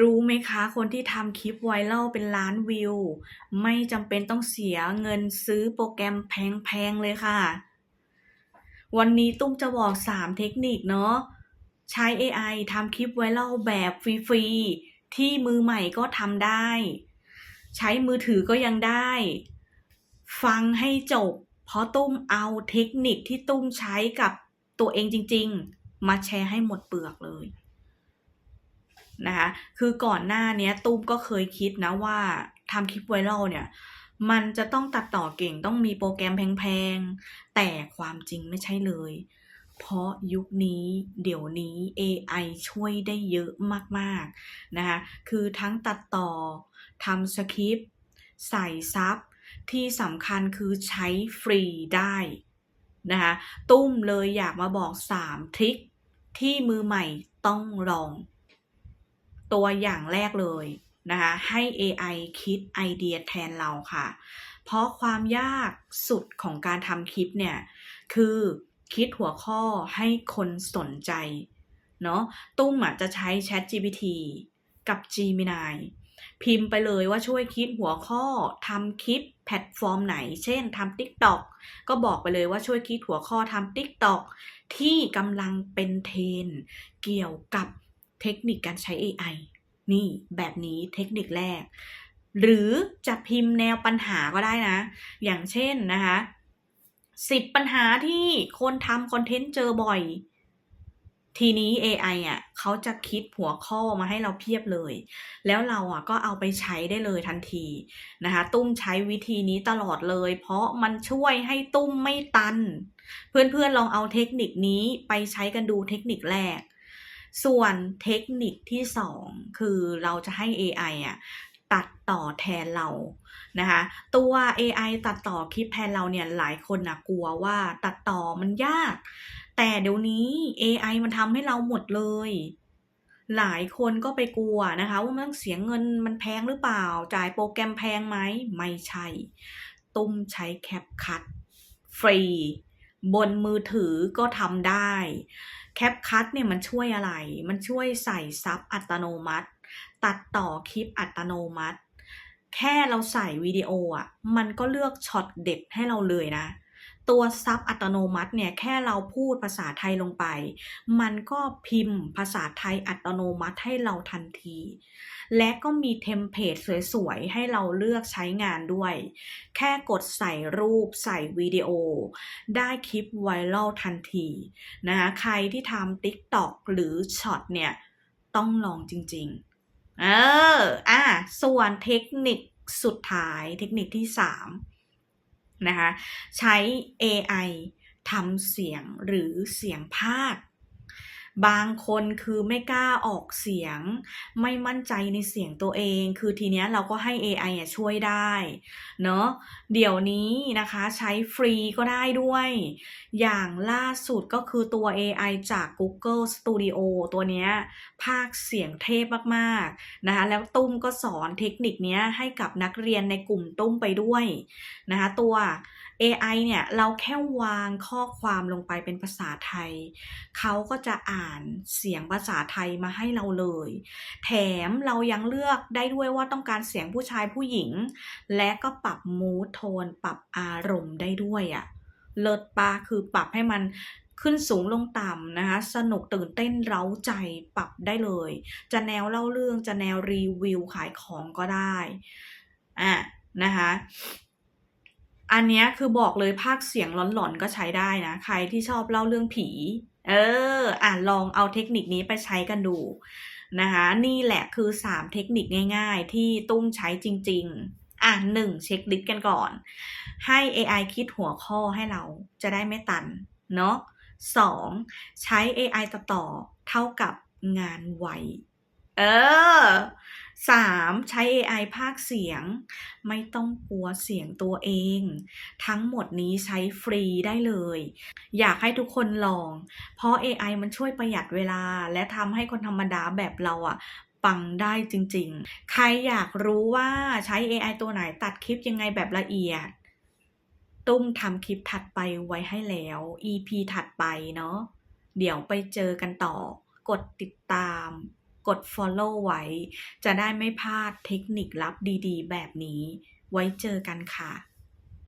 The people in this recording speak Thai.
รู้ไหมคะ คนที่ทำคลิปไวรัลเป็นล้านวิว ไม่จำเป็นต้องเสียเงินซื้อโปรแกรมแพงๆเลยค่ะ วันนี้ตุ้มจะบอก 3 เทคนิคเนาะใช้ AI ทำคลิปไวรัลแบบฟรีๆ ที่มือใหม่ก็ทำได้ ใช้มือถือก็ยังได้ ฟังให้จบ เพราะตุ้มเอาเทคนิคที่ตุ้มใช้กับตัวเองจริง ๆ มาแชร์ให้หมดเปลือกเลย นะคะ คือก่อนหน้าเนี้ยตุ้มก็เคยคิดนะว่าทำคลิปไวรัลเนี่ย มันจะต้องตัดต่อเก่งต้องมีโปรแกรมแพงๆ แต่ความจริงไม่ใช่เลย เพราะยุคนี้เดี๋ยวนี้ AI ช่วยได้เยอะมากๆนะคะ คือทั้งตัดต่อทำสคริปต์ใส่ซับที่สำคัญคือใช้ฟรีได้นะคะตุ้มเลยอยากมาบอก 3 ทริคที่มือใหม่ต้องลอง ตัวอย่างแรกเลยนะคะให้ AI คิดไอเดียแทนเราค่ะ เพราะความยากสุดของการทำคลิปเนี่ย คือคิดหัวข้อให้คนสนใจ เนาะตุ้มอะจะใช้ ChatGPT กับ Gemini พิมพ์ไปเลยว่าช่วยคิดหัวข้อทำคลิปแพลตฟอร์มไหน เช่นทำ TikTok ก็บอกไปเลยว่าช่วยคิดหัวข้อทำ TikTok ที่กำลังเป็นเทรนเกี่ยวกับ เทคนิคการใช้ AI นี่แบบนี้เทคนิคแรก หรือจะพิมพ์แนวปัญหาก็ได้นะ อย่างเช่นนะคะสิบปัญหาที่คนทำคอนเทนต์เจอบ่อย ทีนี้ AI อะเขาจะคิดหัวข้อมาให้เราเพียบเลย แล้วเราอะก็เอาไปใช้ได้เลยทันทีนะคะ ตุ้มใช้วิธีนี้ตลอดเลย เพราะมันช่วยให้ตุ้มไม่ตัน เพื่อนๆลองเอาเทคนิคนี้ไปใช้กันดูเทคนิคแรก ส่วนเทคนิคที่สองคือเราจะให้ AI อะตัดต่อแทนเรานะคะตัว AI ตัดต่อคลิปแทนเราเนี่ยหลายคนนะกลัวว่าตัดต่อมันยาก แต่เดี๋ยวนี้ AI มันทำให้เราหมดเลย หลายคนก็ไปกลัวนะคะ ว่ามันต้องเสียเงินมันแพงหรือเปล่า จ่ายโปรแกรมแพงไหมไม่ใช่ ตุ้มใช้แคปคัตฟรี บนมือถือก็ทำได้แคปคัตเนี่ยมันช่วยอะไร มันช่วยใส่ซับอัตโนมัติ ตัดต่อคลิปอัตโนมัติ แค่เราใส่วิดีโออะ มันก็เลือกช็อตเด็ดให้เราเลยนะ ตัวซับอัตโนมัติเนี่ยแค่เราพูดภาษาไทยลงไป มันก็พิมพ์ภาษาไทยอัตโนมัติให้เราทันที และก็มีเทมเพลตสวยๆ ให้เราเลือกใช้งานด้วย แค่กดใส่รูปใส่วิดีโอ ได้คลิปไวรัลทันทีนะคะใครที่ทำ TikTok หรือช็อตเนี่ย ต้องลองจริงๆ เอออะส่วนเทคนิคสุดท้ายเทคนิคที่ 3 นะคะ ใช้ AI ทำเสียงหรือเสียงภาค บางคนคือไม่กล้าออกเสียง ไม่มั่นใจในเสียงตัวเอง คือทีเนี้ยเราก็ให้ AI อะช่วยได้เนาะเดี๋ยวนี้นะคะใช้ฟรีก็ได้ด้วย อย่างล่าสุดก็คือตัว AI จาก Google Studio ตัวเนี้ยภาคเสียงเทพมากๆนะคะแล้วตุ้มก็สอนเทคนิคเนี้ยให้กับนักเรียนในกลุ่มตุ้มไปด้วยนะคะตัว AI เนี่ยเราแค่วางข้อความลงไปเป็นภาษาไทย เขาก็จะอ่านเสียงภาษาไทยมาให้เราเลย แถมเรายังเลือกได้ด้วยว่าต้องการเสียงผู้ชายผู้หญิง และก็ปรับมูทโทน ปรับอารมณ์ได้ด้วยอะ่ะเลิศปาคือปรับให้มันขึ้นสูงลงต่ำนะคะ สนุกตื่นเต้นเร้าใจปรับได้เลย จะแนวเล่าเรื่องจะแนวรีวิวขายของก็ได้อะนะคะ อันเนี้ยคือบอกเลยภาคเสียงหลอนๆก็ใช้ได้นะ ใครที่ชอบเล่าเรื่องผี เออ อะลองเอาเทคนิคนี้ไปใช้กันดูนะคะนี่แหละคือ 3 เทคนิคง่าย ๆ ที่ตุ้มใช้จริง ๆ อะหนึ่งเช็คลิสต์กันก่อน ให้ AI คิดหัวข้อให้เราจะได้ไม่ตัน เนาะสองใช้ AI ต่อต่อเท่ากับงานไว เออสามใช้ AI ภาคเสียง ไม่ต้องกลัวเสียงตัวเอง ทั้งหมดนี้ใช้ฟรีได้เลย อยากให้ทุกคนลอง เพราะ AI มันช่วยประหยัดเวลา และทำให้คนธรรมดาแบบเราอะปังได้จริงๆ ใครอยากรู้ว่าใช้ AI ตัวไหนตัดคลิปยังไงแบบละเอียด ตุ้มทำคลิปถัดไปไว้ให้แล้ว EP ถัดไปเนาะเดี๋ยวไปเจอกันต่อกดติดตาม กด follow ไว้ จะได้ไม่พลาดเทคนิคลับดีๆ แบบนี้ ไว้เจอกันค่ะ